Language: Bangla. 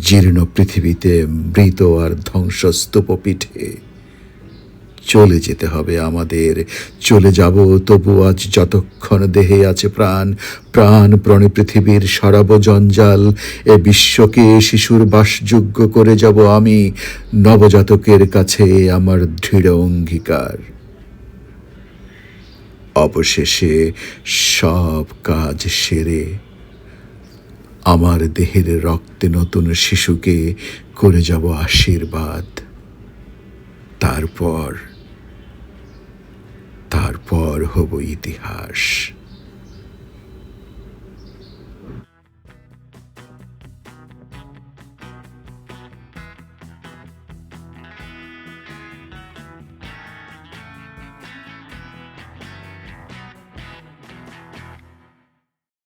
জীর্ণ পৃথিবীতে মৃত আর ধ্বংসস্তূপ পিঠে চলে যেতে হবে আমাদের। চলে যাব, তবু আজ যতক্ষণ দেহে আছে প্রাণ। প্রাণ প্রণে পৃথিবীর সরাব জঞ্জাল। এ বিশ্বকে শিশুর বাসযোগ্য করে যাব আমি। নবজাতকের কাছে আমার দৃঢ় অঙ্গীকার। অবশেষে সব কাজ সেরে আমার দেহের রক্তে নতুন শিশুকে করে যাব আশীর্বাদ। তারপর তারপর হব ইতিহাস।